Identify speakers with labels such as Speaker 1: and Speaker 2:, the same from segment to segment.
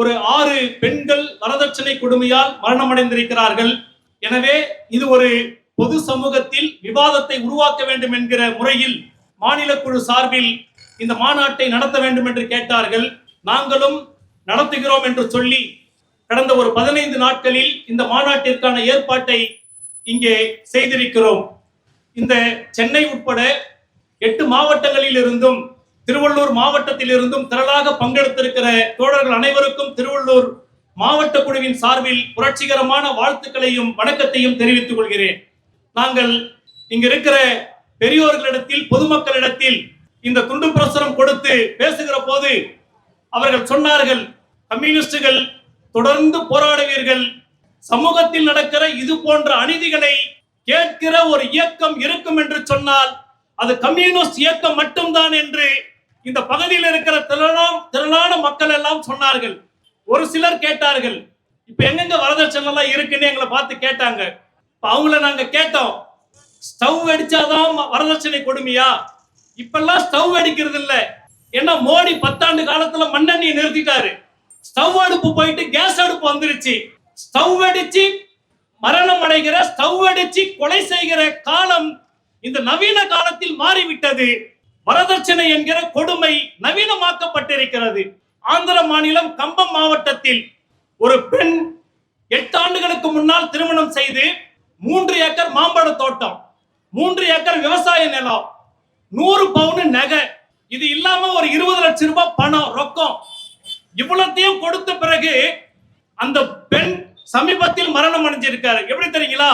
Speaker 1: ஒரு ஆறு பெண்கள் வரதட்சணை கொடுமையால் மரணமடைந்திருக்கிறார்கள். எனவே இது ஒரு பொது சமூகத்தில் விவாதத்தை உருவாக்க வேண்டும் என்கிற முறையில் மாநில குழு சார்பில் இந்த மாநாட்டை நடத்த வேண்டும் என்று கேட்டார்கள். நாங்களும் நடத்துகிறோம் என்று சொல்லி கடந்த ஒரு பதினைந்து நாட்களில் இந்த மாநாட்டிற்கான ஏற்பாட்டை இங்கே செய்திருக்கிறோம். இந்த சென்னை உட்பட எட்டு மாவட்டங்களில் இருந்தும் திருவள்ளூர் மாவட்டத்தில் இருந்தும் திரளாக பங்கெடுத்திருக்கிற தோழர்கள் அனைவருக்கும் திருவள்ளூர் மாவட்ட குழுவின் சார்பில் புரட்சிகரமான வாழ்த்துக்களையும் வணக்கத்தையும் தெரிவித்துக் கொள்கிறேன். நாங்கள் இங்க இருக்கிற பெரியோர்களிடத்தில் பொதுமக்களிடத்தில் இந்த துண்டு பிரசுரம் கொடுத்து பேசுகிற போது அவர்கள் சொன்னார்கள் கம்யூனிஸ்டுகள் தொடர்ந்து போராடுவீர்கள். சமூகத்தில் நடக்கிற இது போன்ற அநீதிகளை கேட்கிற ஒரு இயக்கம் இருக்கும் என்று சொன்னால் அது கம்யூனிஸ்ட் இயக்கம் மட்டும்தான் என்று இந்த பகுதியில் இருக்கிற திரளாம் திரளான மக்கள் எல்லாம் சொன்னார்கள். ஒரு சிலர் கேட்டார்கள். இப்ப எங்கெங்க வரதட்சணை எல்லாம் இருக்குன்னு எங்களை பார்த்து கேட்டாங்க. இப்ப அவங்கள நாங்க கேட்டோம். ஸ்டவ் அடிச்சாதான் வரதட்சணை கொடுமையா? இப்பெல்லாம் ஸ்டவ் அடிக்கிறது இல்ல. ஏன்னா மோடி பத்தாண்டு காலத்துல மண்ணெண்ணியை நிறுத்திட்டாரு. ஸ்டவ் அடுப்பு போயிட்டு கேஸ் அடுப்பு வந்துருச்சு. ஸ்டவ் அடிச்சு மரணம் அடைகிற ஸ்டவ் அடிச்சு கொலை செய்கிற காலம் இந்த நவீன காலத்தில் மாறிவிட்டது. வரதட்சணை என்கிற கொடுமை நவீனமாக்கப்பட்டிருக்கிறது. ஆந்திர மாநிலம் கம்பம் மாவட்டத்தில் ஒரு பெண் எட்டு ஆண்டுகளுக்கு முன்னால் திருமணம் செய்து மூன்று ஏக்கர் மாம்பழ தோட்டம் மூன்று ஏக்கர் விவசாய நிலம் நூறு பவுன் நகை. இது இல்லாம ஒரு இருபது லட்சம் ரூபாய் பணம் ரொக்கம். இவ்வளத்தையும் கொடுத்த பிறகு அந்த பெண் சமீபத்தில் மரணம் அடைஞ்சிருக்காரு. எப்படி தெரியுங்களா?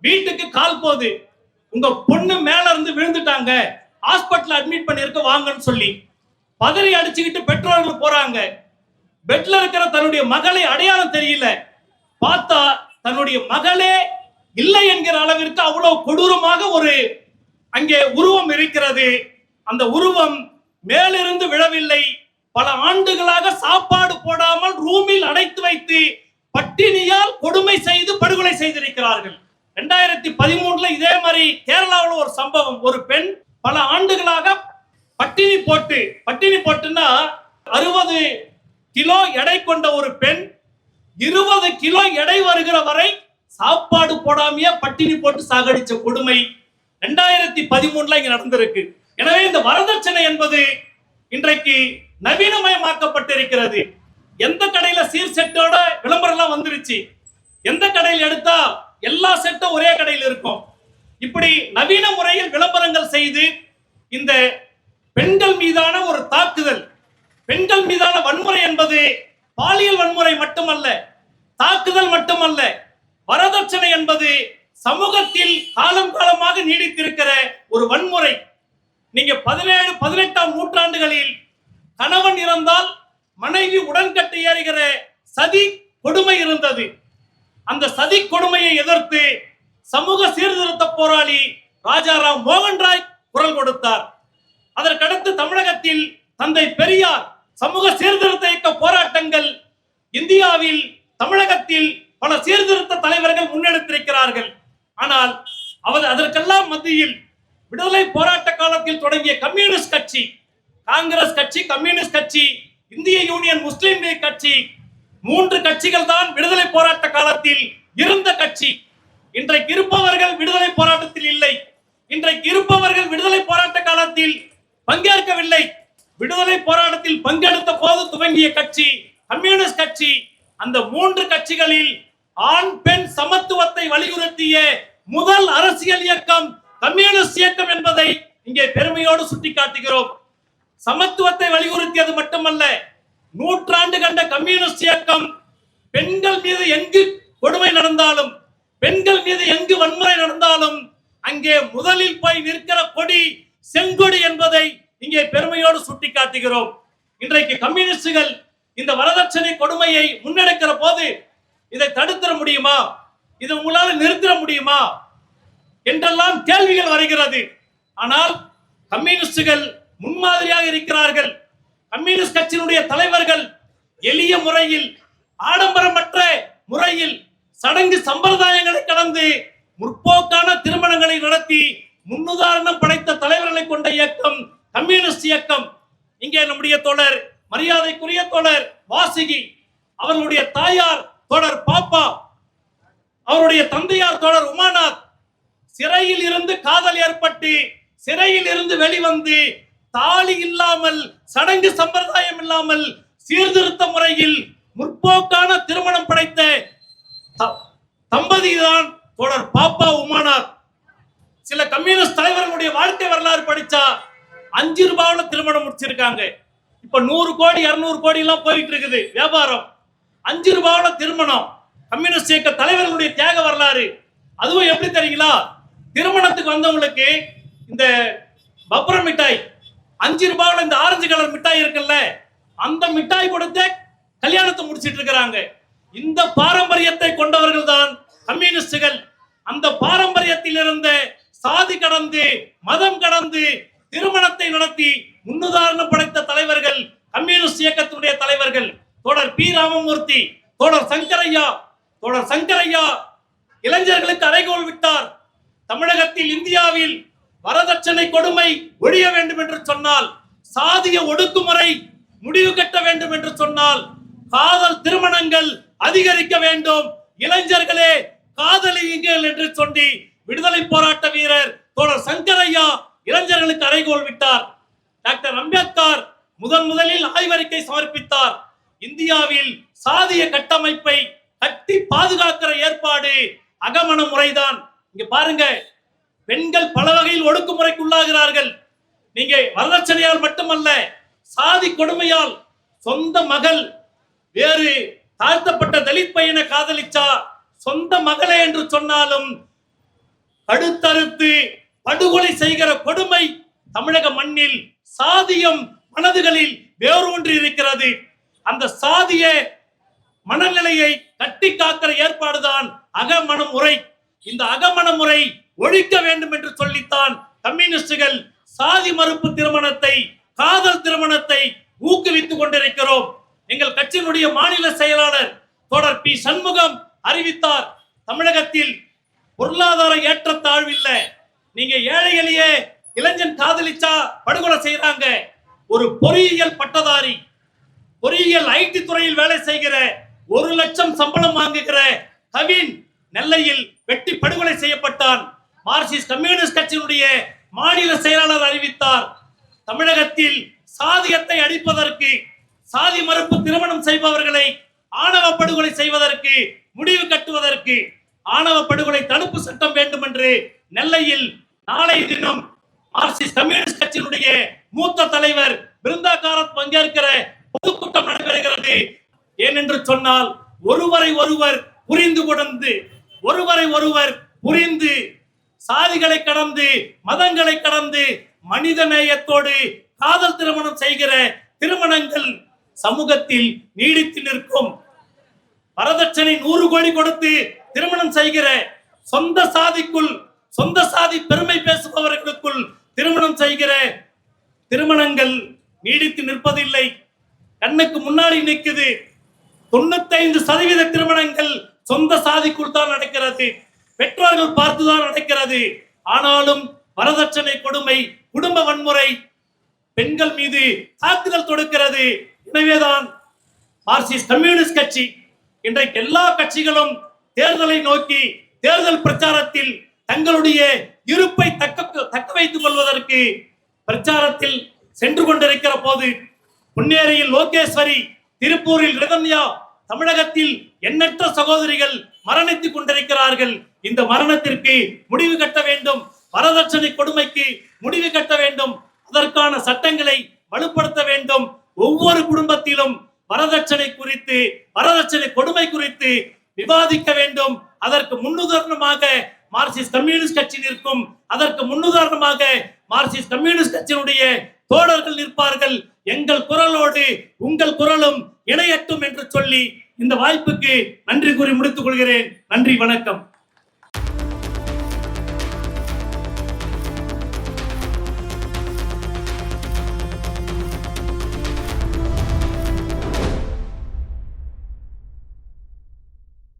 Speaker 1: வீட்டுக்கு கால் போகுது உங்க பொண்ணு மேல இருந்து விழுந்துட்டாங்க. ஹாஸ்பிட்டல் அட்மிட் பண்ணிருக்க வாங்கன்னு சொல்லி பதறி அடிச்சுக்கிட்டு பெற்றோர்கள் போறாங்க. பெட்ல இருக்கிற தன்னுடைய மகளை அடையாளம் தெரியல. பார்த்தா தன்னுடைய மகளே இல்லை என்கிற அளவிற்கு அவ்வளவு கொடூரமாக ஒரு அங்கே உருவம் இருக்கிறது. அந்த உருவம் மேலிருந்து விழவில்லை. பல ஆண்டுகளாக சாப்பாடு போடாமல் ரூமில் அடைத்து வைத்து பட்டினியால் கொடுமை செய்து படுகொலை செய்திருக்கிறார்கள். ரெண்டாயிரத்தி பதிமூணுல இதே மாதிரி கேரளாவில் ஒரு சம்பவம். ஒரு பெண் பல ஆண்டுகளாக பட்டினி போட்டு பட்டினி போட்டுன்னா அறுபது கிலோ எடை கொண்ட ஒரு பெண் இருபது கிலோ எடை வருகிற வரை சாப்பாடு போடாமையே பட்டினி போட்டு சாகடிச்ச கொடுமை ரெண்டாயிரத்தி பதிமூணுல இங்க நடந்திருக்கு. எனவே இந்த வரதட்சணை என்பது இன்றைக்கு நவீனமயமாக்கப்பட்டிருக்கிறது. எந்த கடையில சீர் செட்டோட விளம்பரம் எல்லாம் வந்துருச்சு. எந்த கடையில் எடுத்தா எல்லா செட்டும் ஒரே கடையில் இருக்கும். இப்படி நவீன முறையில் விளம்பரங்கள் செய்து இந்த பெண்கள் மீதான ஒரு தாக்குதல் பெண்கள் மீதான வன்முறை என்பது பாலியல் வன்முறை மட்டுமல்ல தாக்குதல் மட்டுமல்ல வரதட்சணை என்பது சமூகத்தில் காலம் காலமாக நீடித்திருக்கிற ஒரு வன்முறை. நீங்க பதினேழு பதினெட்டாம் நூற்றாண்டுகளில் கணவன் இறந்தால் மனைவி உடன்கட்டை ஏறுகிற சதி கொடுமை இருந்தது. அந்த சதி கொடுமையை எதிர்த்து சமூக சீர்திருத்த போராளி ராஜாராம் மோகன் ராய் குரல் கொடுத்தார். அதற்கடுத்து தமிழகத்தில் தந்தை பெரியார் சமூக சீர்திருத்த இயக்க போராட்டங்கள் இந்தியாவில் தமிழகத்தில் பல சீர்திருத்த தலைவர்கள் முன்னெடுத்திருக்கிறார்கள். ஆனால் அவர் அதற்கெல்லாம் மத்தியில் விடுதலை போராட்ட காலத்தில் தொடங்கிய கம்யூனிஸ்ட் கட்சி காங்கிரஸ் கட்சி கம்யூனிஸ்ட் கட்சி இந்திய யூனியன் முஸ்லீம் லீக் கட்சி மூன்று கட்சிகள் தான் விடுதலை போராட்ட காலத்தில் இருந்த கட்சி. இன்றைக்கு இருப்பவர்கள் விடுதலை போராட்டத்தில் இல்லை. இன்றைக்கு இருப்பவர்கள் விடுதலை போராட்ட காலத்தில் பங்கேற்கவில்லை. விடுதலை போராட்டத்தில் பங்கெடுத்த போது துவங்கிய கட்சி கம்யூனிஸ்ட் கட்சி அந்த மூன்று கட்சிகளில் ஆண் பெண் சமத்துவத்தை வலியுறுத்திய முதல் அரசியல் இயக்கம் கம்யூனிஸ்ட் இயக்கம் என்பதை இங்கே பெருமையோடு சுட்டிக்காட்டுகிறோம். சமத்துவத்தை வலியுறுத்தியது மட்டுமல்ல நூற்றாண்டு கண்ட கம்யூனிஸ்ட் இயக்கம் பெண்கள் மீது எங்கு கொடுமை நடந்தாலும் பெண்கள் மீது எங்கு வன்முறை நடந்தாலும் அங்கே முதலில் போய் நிற்கிற கொடி செங்கொடி என்பதை இங்கே பெருமையோடு சுட்டி காட்டுகிறோம் இன்றைக்கு கம்யூனிஸ்டுகள் இந்த வரதட்சணை கொடுமையை முன்னெடுக்கிற போது இதை தடுத்துட முடியுமா? இதை உங்களால நிறுத்திட முடியுமா? என்றெல்லாம் கேள்விகள் வருகிறது. ஆனால் கம்யூனிஸ்டுகள் முன்மாதிரியாக இருக்கிறார்கள். கம்யூனிஸ்ட் கட்சியினுடைய தலைவர்கள் எளிய முறையில் ஆடம்பரமற்ற முறையில் சடங்கு சம்பிரதாயங்களை கடந்து முற்போக்கான திருமணங்களை நடத்தி முன்னுதாரணம் படைத்த தலைவர்களை கொண்ட இயக்கம் கம்யூனிஸ்ட் இயக்கம். இங்கே நம்முடைய தோழர் மரியாதைக்குரிய தோழர் வாசுகி அவர்களுடைய தாயார் தொடர் பாப்பா அவருடைய தந்தையார் தொடர் உமாநாத் சிறையில் இருந்து காதல் ஏற்பட்டு சிறையில் இருந்து வெளிவந்து தாலி இல்லாமல் சடங்கு சம்பிரதாயம் இல்லாமல் சீர்திருத்த முறையில் முற்போக்கான திருமணம் படைத்த தம்பதிதான் தொடர் பாப்பா உமானார். சில கம்யூனிஸ்ட் தலைவர்களுடைய வாழ்க்கை வரலாறு படிச்சா அஞ்சு ரூபாவில் திருமணம் முடிச்சிருக்காங்க. இப்ப நூறு கோடி இருநூறு கோடி எல்லாம் போயிட்டு இருக்குது வியாபாரம். அஞ்சு ரூபாவில் திருமணம். கம்யூனிஸ்ட் இயக்க தலைவர்களுடைய தியாக வரலாறு. அதுவும் எப்படி தெரியுங்களா? திருமணத்துக்கு வந்தவங்களுக்கு இந்த பப்ர மிட்டாய் அஞ்சு ரூபாவில் இந்த ஆரஞ்சு கலர் மிட்டாய் இருக்குல்ல அந்த மிட்டாய் கொடுத்து கல்யாணத்தை முடிச்சிட்டு இருக்கிறாங்க இந்த பாரம்பரியத்தை கொண்டவர்கள் தான் கம்யூனிஸ்டுகள். அந்த பாரம்பரியத்தில் இருந்த சாதி கடந்து மதம் கடந்து திருமணத்தை நடத்தி முன்னுதாரணம் படைத்த தலைவர்கள் கம்யூனிஸ்ட் இயக்கத்தினுடைய தலைவர்கள். தொடர் பி. ராமமூர்த்தி தொடர் சங்கரையா தொடர் சங்கரையா இளைஞர்களுக்கு அறைகோல் விட்டார். தமிழகத்தில் இந்தியாவில் வரதட்சணை கொடுமை ஒழிய வேண்டும் என்று சொன்னால் சாதிய ஒடுக்குமுறை முடிவு கட்ட வேண்டும் என்று சொன்னால் காதல் திருமணங்கள் அதிகரிக்க வேண்டும். இளைஞர்களே காதலியுங்கள் என்று சொல்லி விடுதலை போராட்ட வீரர் தோழர் சங்கரையா இளைஞர்களுக்கு அறைகோல் விட்டார். டாக்டர் அம்பேத்கர் முதன் முதலில் ஆய்வறிக்கை சமர்ப்பித்தார். இந்தியாவில் சாதிய கட்டமைப்பை கட்டி பாதுகாக்கிற ஏற்பாடு அகமண முறைதான். இங்க பாருங்க பெண்கள் பல வகையில் ஒடுக்குமுறைக்கு உள்ளாகிறார்கள் நீங்க வரதட்சணையால் மட்டுமல்ல சாதி கொடுமையால் சொந்த மகள் வேறு தாழ்த்தப்பட்ட தலித் பையனை காதலிச்சா சொந்த மகளே என்று சொன்னாலும் கடுத்தறுத்து படுகொலை செய்கிற கொடுமை தமிழக மண்ணில் சாதியம் மனதுகளில் வேரூன்றி இருக்கிறது. அந்த சாதிய மனநிலையை கட்டி காக்கிற ஏற்பாடுதான் அகமண முறை. இந்த அகமண முறை ஒழிக்க வேண்டும் என்று சொல்லித்தான் கம்யூனிஸ்டுகள் சாதி மறுப்பு திருமணத்தை காதல் திருமணத்தை ஊக்குவித்துக் கொண்டிருக்கிறோம். எங்கள் கட்சியினுடைய மாநில செயலாளர் தொடர் பி. சண்முகம் அறிவித்தார் தமிழகத்தில் பொருளாதார ஏற்றத்தாழ்வு இல்ல நீங்க ஏழை எளிய இளைஞன் காதலிச்சா படுகொலை செய்யறாங்க ஒரு பொறியியல் பட்டதாரி பொறியியல் ஐடி துறையில் வேலை செய்கிற ஒரு லட்சம் சம்பளம் வாங்குகிற கவின் நெல்லையில் வெட்டி படுகொலை செய்யப்பட்டான். மார்க்சிஸ்ட் கம்யூனிஸ்ட் கட்சியினுடைய மாநில செயலாளர் அறிவித்தார் தமிழகத்தில் சாதியத்தை அடிப்பதற்கு சாதி மறுப்பு திருமணம் செய்பவர்களை ஆணவ படுகொலை செய்வதற்கு முடிவு கட்டுவதற்கு ஆணவ படுகொலை தடுப்பு சட்டம் வேண்டும் என்று நெல்லையில் நாளை தினம் மார்க்சிஸ்ட் கம்யூனிஸ்ட் கட்சியினுடைய மூத்த தலைவர் பிருந்தா காரத் பங்கேற்கிற பொதுக்கூட்டம் நடைபெறுகிறது. ஏனென்று சொன்னால் ஒருவரை ஒருவர் புரிந்து கொண்டு ஒருவரை ஒருவர் புரிந்து சாதிகளை கடந்து மதங்களை கடந்து மனித நேயத்தோடு காதல் திருமணம் செய்கிற திருமணங்கள் சமூகத்தில் நீடித்து நிற்கும். வரதட்சணை நூறு கோடி கொடுத்து திருமணம் செய்கிற சொந்த சாதிக்குள் சொந்த சாதி பெருமை பேசுபவர்களுக்குள் திருமணம் செய்கிற திருமணங்கள் நீடித்து நிற்பதில்லை. கண்ணுக்கு முன்னாடி நிற்குது. தொண்ணூத்தைந்து சதவீத திருமணங்கள் சொந்த சாதிக்குள் தான் நடக்கிறது. பெற்றோர்கள் பார்த்துதான் நடக்கிறது. ஆனாலும் வரதட்சணை கொடுமை குடும்ப வன்முறை பெண்கள் மீது தாக்குதல் தொடுக்கிறது. எனவேதான் மார்க்சிஸ்ட் கம்யூனிஸ்ட் கட்சி இன்றைக்கு எல்லா கட்சிகளும் தேர்தலை நோக்கி தேர்தல் பிரச்சாரத்தில் தங்களுடைய இருப்பை தக்க தக்க வைத்துக் கொள்வதற்கு பிரச்சாரத்தில் சென்று கொண்டிருக்கிற போது புன்னேரியில் லோகேஸ்வரி திருப்பூரில் ரிதன்யா தமிழகத்தில் எண்ணற்ற சகோதரிகள் மரணித்துக் கொண்டிருக்கிறார்கள். இந்த மரணத்திற்கு முடிவு கட்ட வேண்டும். வரதட்சணை கொடுமைக்கு முடிவு கட்ட வேண்டும். அதற்கான சட்டங்களை வலுப்படுத்த வரதட்சணை குறித்து வரதட்சணை கொடுமை குறித்து விவாதிக்க வேண்டும். அதற்கு முன்னுதாரணமாக மார்க்சிஸ்ட் கம்யூனிஸ்ட் கட்சி நிற்கும். அதற்கு முன்னுதாரணமாக மார்க்சிஸ்ட் கம்யூனிஸ்ட் கட்சியினுடைய தோழர்கள் நிற்பார்கள். எங்கள் குரலோடு உங்கள் குரலும் இணையட்டும் என்று சொல்லி இந்த வாய்ப்புக்கு நன்றி கூறி முடித்துக் கொள்கிறேன். நன்றி வணக்கம்.